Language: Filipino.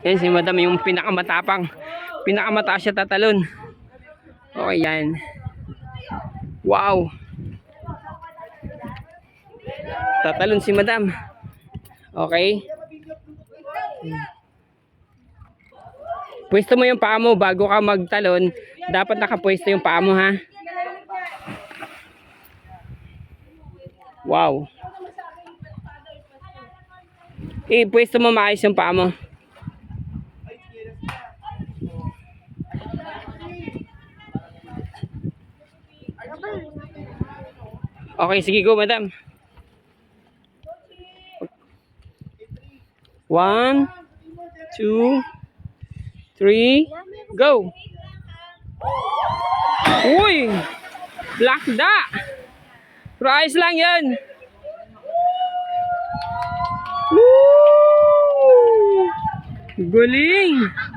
Yan si madam yung pinakamatapang. Pinakamataas siya tatalon. Okay, yan. Wow. Tatalon si madam. Okay. Pwesto mo yung paa mo bago ka magtalon. Dapat nakapwesto yung paa mo ha. Wow. Eh, pwesto mo maayos yung paa mo. Okay, sige go, madam. One, two, three, go! Uy! Lakda! Price lang yan! Woo! Galing! Woo!